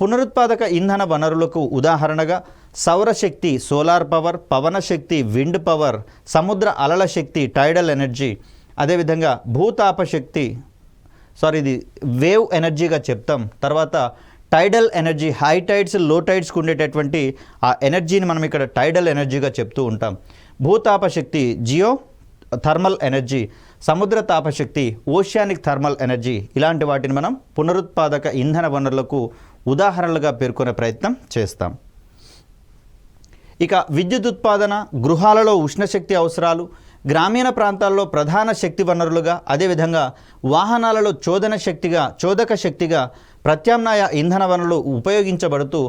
పునరుత్పాదక ఇంధన వనరులకు ఉదాహరణగా సౌరశక్తి సోలార్ పవర్ పవన శక్తి విండ్ పవర్ సముద్ర అలల శక్తి టైడల్ ఎనర్జీ అదేవిధంగా భూతాప శక్తి సారీ ఇది వేవ్ ఎనర్జీగా చెప్తాం. తర్వాత టైడల్ ఎనర్జీ హై టైడ్స్లో టైడ్స్కి ఉండేటటువంటి ఆ ఎనర్జీని మనం ఇక్కడ టైడల్ ఎనర్జీగా చెప్తూ ఉంటాం. భూతాప శక్తి జియో థర్మల్ ఎనర్జీ సముద్ర తాపశక్తి ఓషియానిక్ థర్మల్ ఎనర్జీ ఇలాంటి వాటిని మనం పునరుత్పాదక ఇంధన వనరులకు ఉదాహరణలుగా పేర్కొనే ప్రయత్నం చేస్తాం. ఇక విద్యుత్ ఉత్పాదన గృహాలలో ఉష్ణశక్తి అవసరాలు గ్రామీణ ప్రాంతాల్లో ప్రధాన శక్తి వనరులుగా అదేవిధంగా వాహనాలలో చోదన శక్తిగా చోదక శక్తిగా ప్రత్యామ్నాయ ఇంధన వనరులు ఉపయోగించబడుతూ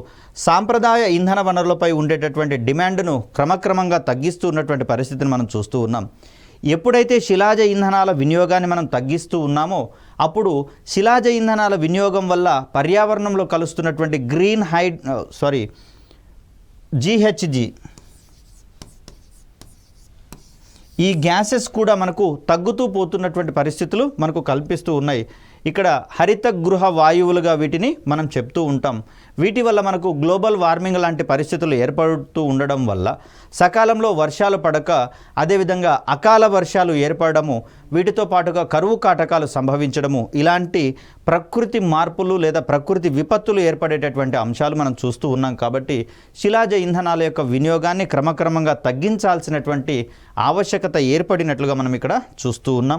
సాంప్రదాయ ఇంధన వనరులపై ఉండేటటువంటి డిమాండ్ను క్రమక్రమంగా తగ్గిస్తూ ఉన్నటువంటి పరిస్థితిని మనం చూస్తూ ఉన్నాం. ఎప్పుడైతే శిలాజ ఇంధనాల వినియోగాన్ని మనం తగ్గిస్తూ ఉన్నామో అప్పుడు శిలాజ ఇంధనాల వినియోగం వల్ల పర్యావరణంలో కలుస్తున్నటువంటి గ్రీన్ హైడ్ సారీ జీహెచ్జి ఈ గ్యాసెస్ కూడా మనకు తగ్గుతూ పోతున్నటువంటి పరిస్థితులు మనకు కల్పిస్తూ ఉన్నాయి. ఇక్కడ హరిత గృహ వాయువులుగా వీటిని మనం చెప్తూ ఉంటాం. వీటి వల్ల మనకు గ్లోబల్ వార్మింగ్ లాంటి పరిస్థితులు ఏర్పడుతూ ఉండడం వల్ల సకాలంలో వర్షాలు పడక అదేవిధంగా అకాల వర్షాలు ఏర్పడము వీటితో పాటుగా కరువు కాటకాలు సంభవించడము ఇలాంటి ప్రకృతి మార్పులు లేదా ప్రకృతి విపత్తులు ఏర్పడేటటువంటి అంశాలు మనం చూస్తూ ఉన్నాం కాబట్టి శిలాజ ఇంధనాల యొక్క వినియోగాన్ని క్రమక్రమంగా తగ్గించాల్సినటువంటి ఆవశ్యకత ఏర్పడినట్లుగా మనం ఇక్కడ చూస్తూ ఉన్నాం.